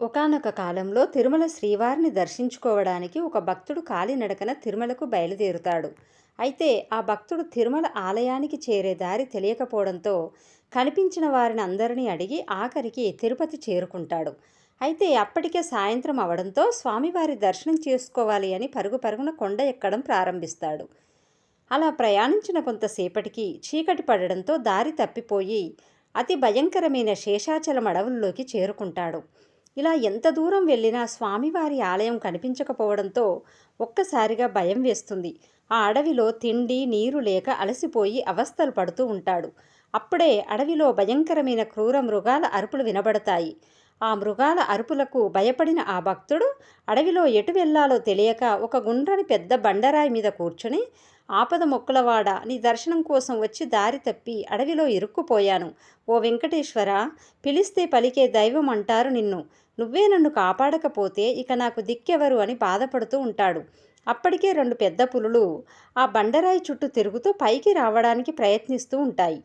ఒకానొక కాలంలో తిరుమల శ్రీవారిని దర్శించుకోవడానికి ఒక భక్తుడు కాలినడకన తిరుమలకు బయలుదేరుతాడు. అయితే ఆ భక్తుడు తిరుమల ఆలయానికి చేరే దారి తెలియకపోవడంతో కనిపించిన వారిని అందరినీ అడిగి ఆఖరికి తిరుపతి చేరుకుంటాడు. అయితే అప్పటికే సాయంత్రం అవడంతో స్వామివారి దర్శనం చేసుకోవాలి అని పరుగు పరుగున కొండ ఎక్కడం ప్రారంభిస్తాడు. అలా ప్రయాణించిన కొంతసేపటికి చీకటి పడడంతో దారి తప్పిపోయి అతి భయంకరమైన శేషాచలం అడవుల్లోకి చేరుకుంటాడు. ఇలా ఎంత దూరం వెళ్ళినా స్వామివారి ఆలయం కనిపించకపోవడంతో ఒక్కసారిగా భయం వేస్తుంది. ఆ అడవిలో తిండి నీరు లేక అలసిపోయి అవస్థలు పడుతూ ఉంటాడు. అప్పుడే అడవిలో భయంకరమైన క్రూర మృగాల అరుపులు వినబడతాయి. ఆ మృగాల అరుపులకు భయపడిన ఆ భక్తుడు అడవిలో ఎటు వెళ్ళాలో తెలియక ఒక గుండ్రని పెద్ద బండరాయి మీద కూర్చుని ఆపద మొక్కులవాడ నీ దర్శనం కోసం వచ్చి దారి తప్పి అడవిలో ఇరుక్కుపోయాను. ఓ వెంకటేశ్వర పిలిస్తే పలికే దైవం అంటారు నిన్ను. నువ్వే నన్ను కాపాడకపోతే ఇక నాకు దిక్కెవరు అని బాధపడుతూ ఉంటాడు. అప్పటికే రెండు పెద్ద పులులు ఆ బండరాయి చుట్టూ తిరుగుతూ పైకి రావడానికి ప్రయత్నిస్తూ ఉంటాయి.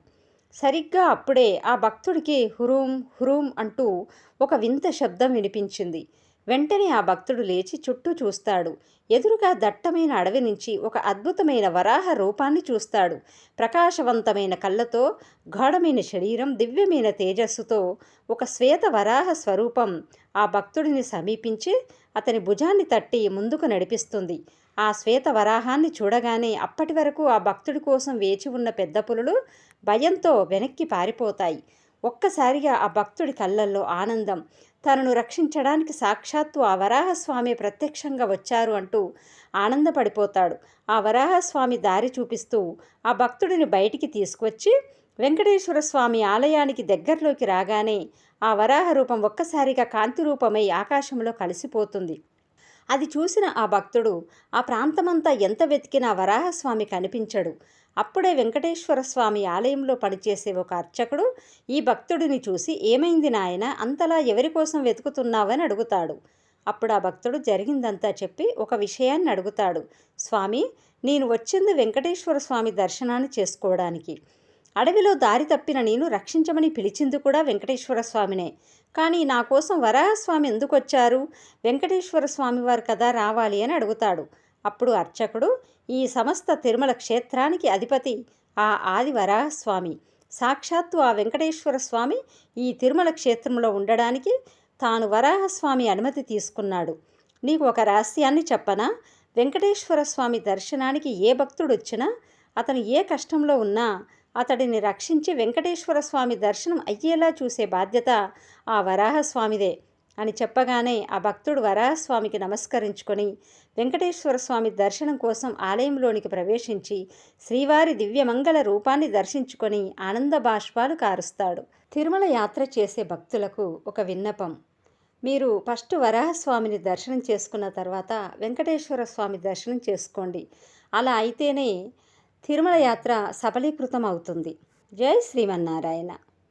సరిగ్గా అప్పుడే ఆ భక్తుడికి హురూం హురూం అంటూ ఒక వింత శబ్దం వినిపించింది. వెంటనే ఆ భక్తుడు లేచి చుట్టూ చూస్తాడు. ఎదురుగా దట్టమైన అడవి నుంచి ఒక అద్భుతమైన వరాహ రూపాన్ని చూస్తాడు. ప్రకాశవంతమైన కళ్ళతో గాఢమైన శరీరం దివ్యమైన తేజస్సుతో ఒక శ్వేత వరాహ స్వరూపం ఆ భక్తుడిని సమీపించి అతని భుజాన్ని తట్టి ముందుకు నడిపిస్తుంది. ఆ శ్వేత వరాహాన్ని చూడగానే అప్పటి వరకు ఆ భక్తుడి కోసం వేచి ఉన్న పెద్ద పులులు భయంతో వెనక్కి పారిపోతాయి. ఒక్కసారిగా ఆ భక్తుడి కళ్ళల్లో ఆనందం. తనను రక్షించడానికి సాక్షాత్తు ఆ వరాహస్వామి ప్రత్యక్షంగా వచ్చారు అంటూ ఆనందపడిపోతాడు. ఆ వరాహస్వామి దారి చూపిస్తూ ఆ భక్తుడిని బయటికి తీసుకొచ్చి వెంకటేశ్వర స్వామి ఆలయానికి దగ్గరలోకి రాగానే ఆ వరాహ రూపం ఒక్కసారిగా కాంతి రూపమై ఆకాశంలో కలిసిపోతుంది. అది చూసిన ఆ భక్తుడు ఆ ప్రాంతమంతా ఎంత వెతికినా వరాహస్వామి కనిపించడు. అప్పుడే వెంకటేశ్వర స్వామి ఆలయంలో పనిచేసే ఒక అర్చకుడు ఈ భక్తుడిని చూసి ఏమైంది నాయన? అంతలా ఎవరి కోసం వెతుకుతున్నావని అడుగుతాడు. అప్పుడు ఆ భక్తుడు జరిగిందంతా చెప్పి ఒక విషయాన్ని అడుగుతాడు. స్వామి నేను వచ్చింది వెంకటేశ్వర స్వామి దర్శనాన్ని చేసుకోవడానికి. అడవిలో దారి తప్పిన నేను రక్షించమని పిలిచింది కూడా వెంకటేశ్వర స్వామినే. కానీ నా కోసం వరాహస్వామి ఎందుకు వచ్చారు వెంకటేశ్వర స్వామి వారు కదా రావాలి అని అడుగుతాడు. అప్పుడు అర్చకుడు ఈ సమస్త తిరుమల క్షేత్రానికి అధిపతి ఆ ఆది వరాహస్వామి. సాక్షాత్తు ఆ వెంకటేశ్వర స్వామి ఈ తిరుమల క్షేత్రంలో ఉండడానికి తాను వరాహస్వామి అనుమతి తీసుకున్నాడు. నీకు ఒక రహస్యాన్ని చెప్పనా? వెంకటేశ్వర స్వామి దర్శనానికి ఏ భక్తుడు వచ్చినా అతను ఏ కష్టంలో ఉన్నా అతడిని రక్షించి వెంకటేశ్వర స్వామి దర్శనం అయ్యేలా చూసే బాధ్యత ఆ వరాహస్వామిదే అని చెప్పగానే ఆ భక్తుడు వరాహస్వామికి నమస్కరించుకొని వెంకటేశ్వర స్వామి దర్శనం కోసం ఆలయంలోనికి ప్రవేశించి శ్రీవారి దివ్యమంగళ రూపాన్ని దర్శించుకొని ఆనంద బాష్పాలు కారుస్తాడు. తిరుమల యాత్ర చేసే భక్తులకు ఒక విన్నపం. మీరు ఫస్ట్ వరాహస్వామిని దర్శనం చేసుకున్న తర్వాత వెంకటేశ్వర స్వామి దర్శనం చేసుకోండి. అలా అయితేనే తిరుమల యాత్ర సఫలీకృతం అవుతుంది జై శ్రీమన్నారాయణ.